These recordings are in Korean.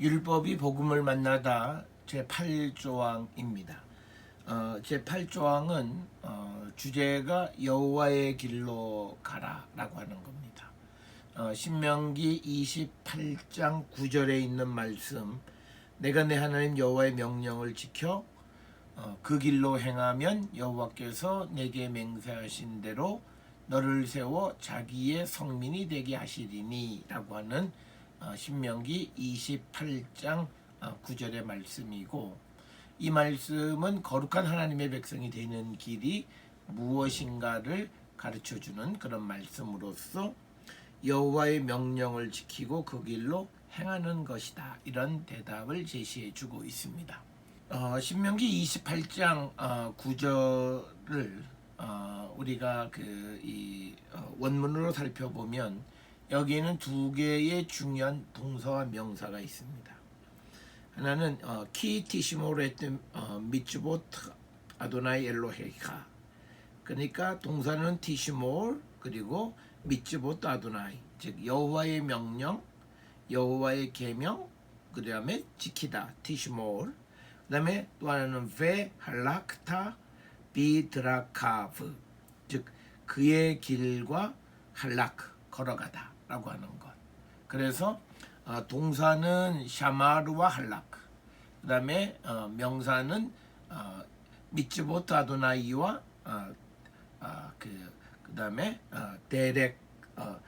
율법이 복음을 만나다 제 8조항입니다. 어, 제 8조항은 어, 주제가 여호와의 길로 가라라고 하는 겁니다. 어, 신명기 28장 9절에 있는 말씀 내가 내 하나님 여호와의 명령을 지켜 어, 그 길로 행하면 여호와께서 내게 맹세하신 대로 너를 세워 자기의 성민이 되게 하시리니라고 하는 어, 신명기 28장 어, 9절의 말씀이고 이 말씀은 거룩한 하나님의 백성이 되는 길이 무엇인가를 가르쳐 주는 그런 말씀으로서 여호와의 명령을 지키고 그 길로 행하는 것이다. 이런 대답을 제시해 주고 있습니다. 어, 신명기 28장 어, 9절을 어, 우리가 그 이 원문으로 살펴보면 여기에는 두 개의 중요한 동사와 명사가 있습니다. 하나는 어, 키 티시모레트 어, 미츠보트 아도나이 엘로헤가 그러니까 동사는 티시몰 그리고 미츠보트 아도나이. 즉 여호와의 명령 여호와의 계명 그 다음에 지키다 티시몰. 그 다음에 또 하나는 베 할락타 비드라카브. 즉 그의 길과 할라크 걸어가다 라고 하는 것. 그래서 어, 동사는 샤마르와 할라크. 어, 명사는 어, 미츠보트 아도나이와 어, 어, 그 그 다음에 어, 데렉 어,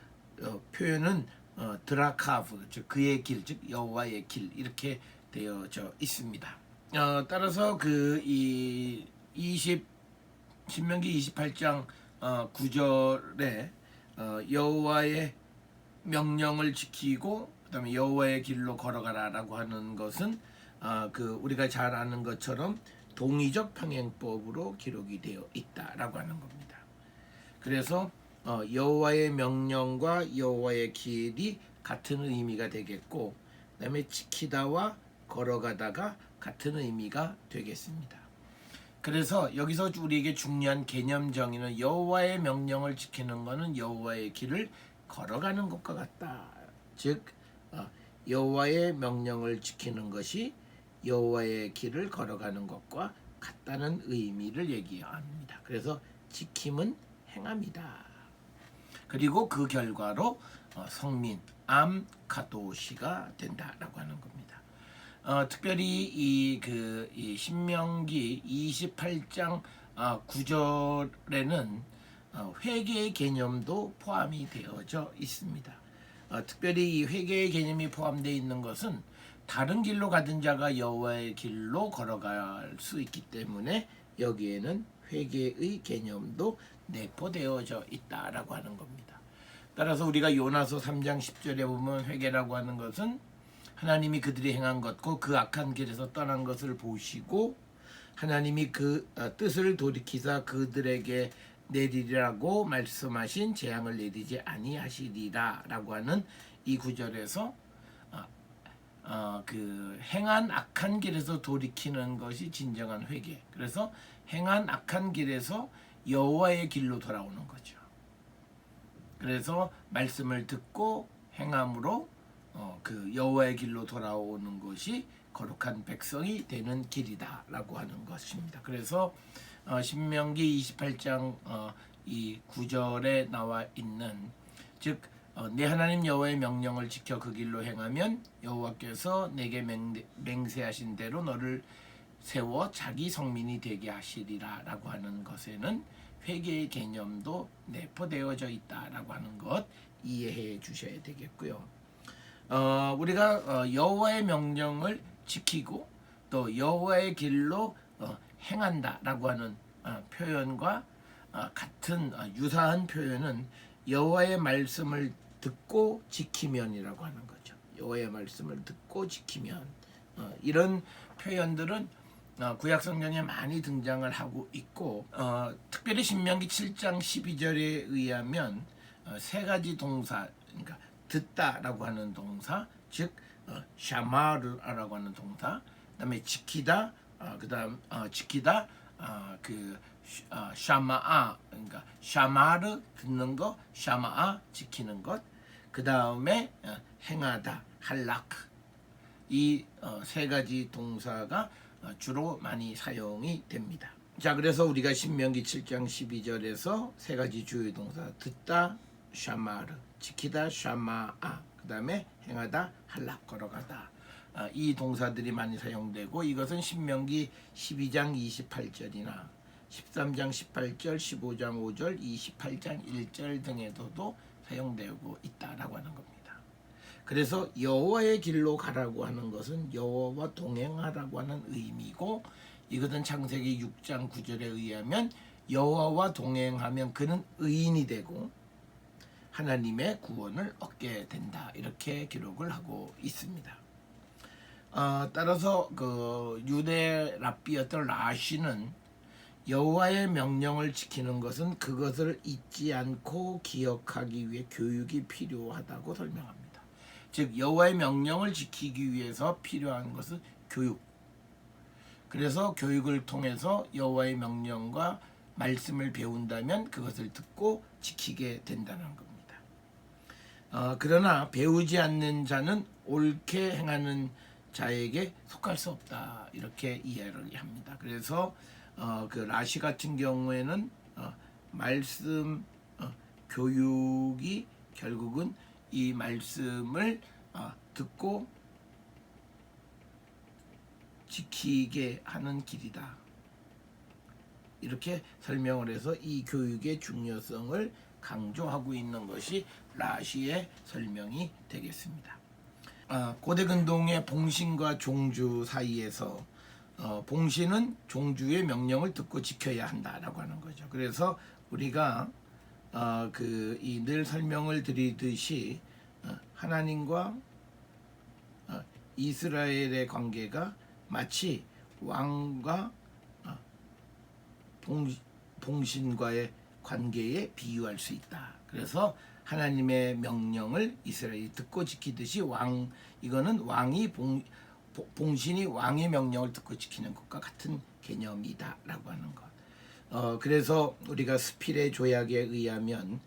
어, 표현은 어, 드라카브 즉 그의 길 즉 여호와의 길 이렇게 되어져 있습니다. 어, 따라서 그 이 20 신명기 28장 어, 9절에 어, 여호와의 명령을 지키고 그다음에 여호와의 길로 걸어가라라고 하는 것은 어, 그 우리가 잘 아는 것처럼 동의적 평행법으로 기록이 되어 있다라고 하는 겁니다. 그래서 어, 여호와의 명령과 여호와의 길이 같은 의미가 되겠고 그다음에 지키다와 걸어가다가 같은 의미가 되겠습니다. 그래서 여기서 우리에게 중요한 개념 정의는 여호와의 명령을 지키는 것은 여호와의 길을 걸어가는 것과 같다. 즉 어, 여호와의 명령을 지키는 것이 여호와의 길을 걸어가는 것과 같다는 의미를 얘기합니다. 그래서 지킴은 행함이다. 그리고 그 결과로 어, 성민 암 카도시가 된다라고 하는 겁니다. 어, 특별히 이그이 신명기 28장 아, 9절에는 어, 회개의 개념도 포함이 되어져 있습니다. 어, 특별히 이 회개의 개념이 포함되어 있는 것은 다른 길로 가던 자가 여호와의 길로 걸어갈 수 있기 때문에 여기에는 회개의 개념도 내포되어져 있다라고 하는 겁니다. 따라서 우리가 요나서 3장 10절에 보면 회개라고 하는 것은 하나님이 그들이 행한 것고 그 악한 길에서 떠난 것을 보시고 하나님이 그 어, 뜻을 돌이키사 그들에게 내리라고 말씀하신 재앙을 내리지 아니하시리라라고 하는 이 구절에서 어, 어, 그 행한 악한 길에서 돌이키는 것이 진정한 회개. 그래서 행한 악한 길에서 여호와의 길로 돌아오는 거죠. 그래서 말씀을 듣고 행함으로 어, 그 여호와의 길로 돌아오는 것이 거룩한 백성이 되는 길이다라고 하는 것입니다. 그래서 어, 신명기 28장 어, 이 9절에 나와 있는 즉 어, 내 하나님 여호와의 명령을 지켜 그 길로 행하면 여호와께서 내게 맹, 맹세하신 대로 너를 세워 자기 성민이 되게 하시리라라고 하는 것에는 회개의 개념도 내포되어져 있다라고 하는 것 이해해 주셔야 되겠고요. 어, 우리가 어, 여호와의 명령을 지키고 또 여호와의 길로 어, 행한다라고 하는 어, 표현과 어, 같은 어, 유사한 표현은 여호와의 말씀을 듣고 지키면이라고 하는 거죠. 여호와의 말씀을 듣고 지키면 어, 이런 표현들은 어, 구약 성경에 많이 등장을 하고 있고 어, 특별히 신명기 7장 12절에 의하면 어, 세 가지 동사 그러니까 듣다라고 하는 동사 즉 어, 샤마르라고 하는 동사 그다음에 지키다 어, 그다음 어, 지키다 어, 그 어, 샤마아 그러니까 샤마르 듣는 거 샤마아 지키는 것 그 다음에 어, 행하다 할라크 이세 가지 동사가 어, 주로 많이 사용이 됩니다. 자, 그래서 우리가 신명기 7장 12절에서 세 가지 주요 동사 듣다 샤마르, 지키다 샤마아, 그 다음에 행하다 할락 걸어가다. 아, 이 동사들이 많이 사용되고 이것은 신명기 12장 28절이나 13장 18절, 15장 5절, 28장 1절 등에서도 사용되고 있다라고 하는 겁니다. 그래서 여호와의 길로 가라고 하는 것은 여호와와 동행하라고 하는 의미고 이것은 창세기 6장 9절에 의하면 여호와와 동행하면 그는 의인이 되고 하나님의 구원을 얻게 된다 이렇게 기록을 하고 있습니다. 어, 따라서 그 유대 랍비였던 라시는 여호와의 명령을 지키는 것은 그것을 잊지 않고 기억하기 위해 교육이 필요하다고 설명합니다. 즉 여호와의 명령을 지키기 위해서 필요한 것은 교육. 그래서 교육을 통해서 여호와의 명령과 말씀을 배운다면 그것을 듣고 지키게 된다는 겁니다. 어, 그러나 배우지 않는 자는 옳게 행하는 자에게 속할 수 없다 이렇게 이해를 합니다. 그래서 어, 그 라시 같은 경우에는 어, 말씀 어, 교육이 결국은 이 말씀을 어, 듣고 지키게 하는 길이다. 이렇게 설명을 해서 이 교육의 중요성을 강조하고 있는 것이 라시의 설명이 되겠습니다. 아, 고대 근동의 봉신과 종주 사이에서 어, 봉신은 종주의 명령을 듣고 지켜야 한다라고 하는 거죠. 그래서 우리가 어, 그이 늘 설명을 드리듯이 어, 하나님과 어, 이스라엘의 관계가 마치 왕과 어, 봉, 봉신과의 관계에 비유할 수 있다. 그래서 하나님의 명령을 이스라엘이 듣고 지키듯이 왕 이거는 왕이 봉, 봉신이 왕의 명령을 듣고 지키는 것과 같은 개념이다라고 하는 것. 어, 그래서 우리가 스필의 조약에 의하면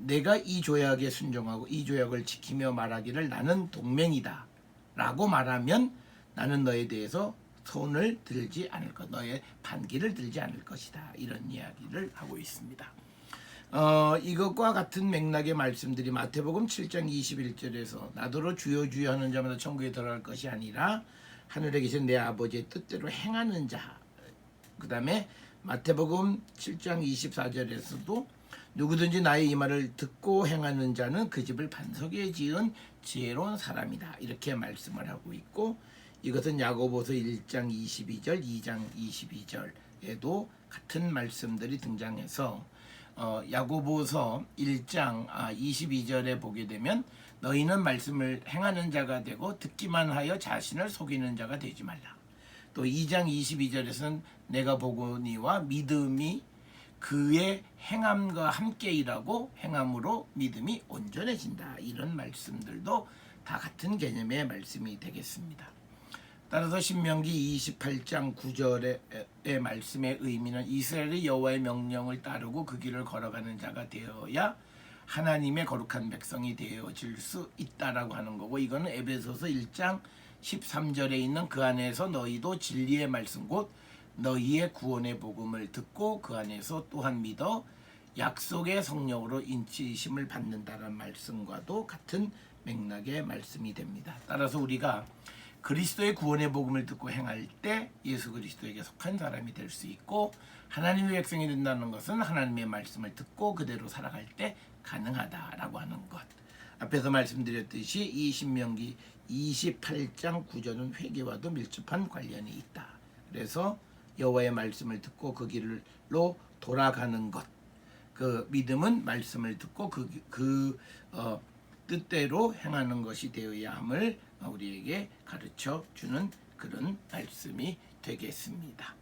내가 이 조약에 순종하고 이 조약을 지키며 말하기를 나는 동맹이다 라고 말하면 나는 너에 대해서 손을 들지 않을 것, 너의 반기를 들지 않을 것이다. 이런 이야기를 하고 있습니다. 어, 이것과 같은 맥락의 말씀들이 마태복음 7장 21절에서 나더러 주여 주여 하는 자마다 천국에 들어갈 것이 아니라 하늘에 계신 내 아버지의 뜻대로 행하는 자. 그 다음에 마태복음 7장 24절에서도 누구든지 나의 이 말을 듣고 행하는 자는 그 집을 반석에 지은 지혜로운 사람이다. 이렇게 말씀을 하고 있고 이것은 야고보서 1장 22절, 2장 22절에도 같은 말씀들이 등장해서 어, 야고보서 1장 아, 22절에 보게 되면 너희는 말씀을 행하는 자가 되고 듣기만 하여 자신을 속이는 자가 되지 말라. 또 2장 22절에서는 내가 보고니와 믿음이 그의 행함과 함께 일하고 행함으로 믿음이 온전해진다. 이런 말씀들도 다 같은 개념의 말씀이 되겠습니다. 따라서 신명기 28장 9절의 말씀의 의미는 이스라엘이 여호와의 명령을 따르고 그 길을 걸어가는 자가 되어야 하나님의 거룩한 백성이 되어질 수 있다라고 하는 거고 이거는 에베소서 1장 13절에 있는 그 안에서 너희도 진리의 말씀 곧 너희의 구원의 복음을 듣고 그 안에서 또한 믿어 약속의 성령으로 인치심을 받는다는 말씀과도 같은 맥락의 말씀이 됩니다. 따라서 우리가 그리스도의 구원의 복음을 듣고 행할 때 예수 그리스도에게 속한 사람이 될 수 있고 하나님의 백성이 된다는 것은 하나님의 말씀을 듣고 그대로 살아갈 때 가능하다라고 하는 것. 앞에서 말씀드렸듯이 이 신명기 28장 9절은 회개와도 밀접한 관련이 있다. 그래서 여호와의 말씀을 듣고 그 길로 돌아가는 것. 그 믿음은 말씀을 듣고 그, 그 어, 뜻대로 행하는 것이 되어야 함을 우리에게 가르쳐 주는 그런 말씀이 되겠습니다.